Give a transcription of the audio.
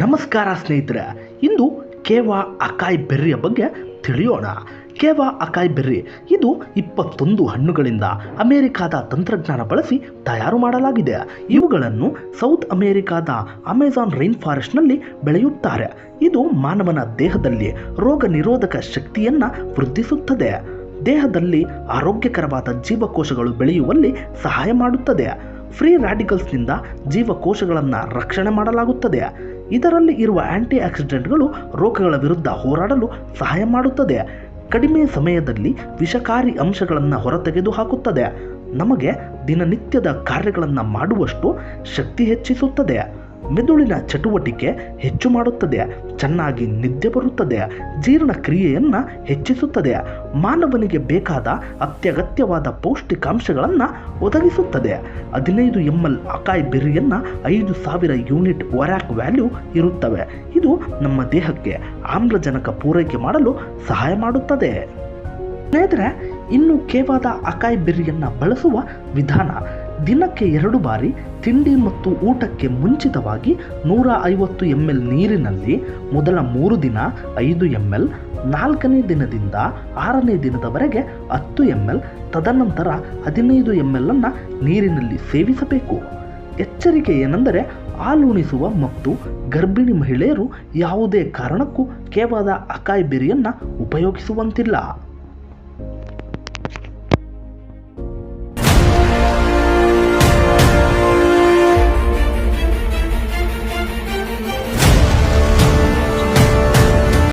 ನಮಸ್ಕಾರ ಸ್ನೇಹಿತರೆ, ಇಂದು ಕೇವಾ ಅಕಾಯ್ ಬೆರ್ರಿಯ ಬಗ್ಗೆ ತಿಳಿಯೋಣ. ಕೇವಾ ಅಕಾಯ್ ಬೆರ್ರಿ ಇದು ಇಪ್ಪತ್ತೊಂದು ಹಣ್ಣುಗಳಿಂದ ಅಮೆರಿಕಾದ ತಂತ್ರಜ್ಞಾನ ಬಳಸಿ ತಯಾರು ಮಾಡಲಾಗಿದೆ. ಇವುಗಳನ್ನು ಸೌತ್ ಅಮೆರಿಕಾದ ಅಮೆಜಾನ್ ರೈನ್ ಫಾರೆಸ್ಟ್ನಲ್ಲಿ ಬೆಳೆಯುತ್ತಾರೆ. ಇದು ಮಾನವನ ದೇಹದಲ್ಲಿ ರೋಗ ನಿರೋಧಕ ಶಕ್ತಿಯನ್ನು ವೃದ್ಧಿಸುತ್ತದೆ. ದೇಹದಲ್ಲಿ ಆರೋಗ್ಯಕರವಾದ ಜೀವಕೋಶಗಳು ಬೆಳೆಯುವಲ್ಲಿ ಸಹಾಯ ಮಾಡುತ್ತದೆ. ಫ್ರೀ ರ್ಯಾಡಿಕಲ್ಸ್ನಿಂದ ಜೀವಕೋಶಗಳನ್ನು ರಕ್ಷಣೆ ಮಾಡಲಾಗುತ್ತದೆ. ಇದರಲ್ಲಿ ಇರುವ ಆಂಟಿ ಆಕ್ಸಿಡೆಂಟ್ಗಳು ರೋಗಗಳ ವಿರುದ್ಧ ಹೋರಾಡಲು ಸಹಾಯ ಮಾಡುತ್ತದೆ. ಕಡಿಮೆ ಸಮಯದಲ್ಲಿ ವಿಷಕಾರಿ ಅಂಶಗಳನ್ನು ಹೊರತೆಗೆದು ಹಾಕುತ್ತದೆ ನಮಗೆ ದಿನನಿತ್ಯದ ಕಾರ್ಯಗಳನ್ನು ಮಾಡುವಷ್ಟು ಶಕ್ತಿ ಹೆಚ್ಚಿಸುತ್ತದೆ. ಮೆದುಳಿನ ಚಟುವಟಿಕೆ ಹೆಚ್ಚು ಮಾಡುತ್ತದೆ, ಚೆನ್ನಾಗಿ ನಿದ್ದೆ ಬರುತ್ತದೆ ಜೀರ್ಣಕ್ರಿಯೆಯನ್ನು ಹೆಚ್ಚಿಸುತ್ತದೆ, ಮಾನವನಿಗೆ ಬೇಕಾದ ಅತ್ಯಗತ್ಯವಾದ ಪೌಷ್ಟಿಕಾಂಶಗಳನ್ನು ಒದಗಿಸುತ್ತದೆ. ಹದಿನೈದು ಎಂ ಎಲ್ ಅಕಾಯ್ ಬೆರ್ರಿಯನ್ನು ಐದು ಸಾವಿರ ಯೂನಿಟ್ ಒರ್ಯಾಕ್ ವ್ಯಾಲ್ಯೂ ಇರುತ್ತವೆ. ಇದು ನಮ್ಮ ದೇಹಕ್ಕೆ ಆಮ್ಲಜನಕ ಪೂರೈಕೆ ಮಾಡಲು ಸಹಾಯ ಮಾಡುತ್ತದೆ. ಸ್ನೇಹಿತರೆ ಇನ್ನು ಕೇವಾದ ಅಕಾಯ್ ಬೆರ್ರಿಯನ್ನು ಬಳಸುವ ವಿಧಾನ ದಿನಕ್ಕೆ ಎರಡು ಬಾರಿ ತಿಂಡಿ ಮತ್ತು ಊಟಕ್ಕೆ ಮುಂಚಿತವಾಗಿ ನೂರ ಐವತ್ತು ಎಂ ಎಲ್ ನೀರಿನಲ್ಲಿ ಮೊದಲ ಮೂರು ದಿನ ಐದು ಎಂ ಎಲ್ ನಾಲ್ಕನೇ ದಿನದಿಂದ ಆರನೇ ದಿನದವರೆಗೆ ಹತ್ತು ಎಂ ಎಲ್ ತದನಂತರ ಹದಿನೈದು ಎಂ ಎಲ್ ಅನ್ನು ನೀರಿನಲ್ಲಿ ಸೇವಿಸಬೇಕು. ಎಚ್ಚರಿಕೆ ಏನೆಂದರೆ ಹಾಲುಣಿಸುವ ಮತ್ತು ಗರ್ಭಿಣಿ ಮಹಿಳೆಯರು ಯಾವುದೇ ಕಾರಣಕ್ಕೂ ಕೇವಲ ಅಕಾಯಿ ಬೆರಿಯನ್ನು ಉಪಯೋಗಿಸುವಂತಿಲ್ಲ.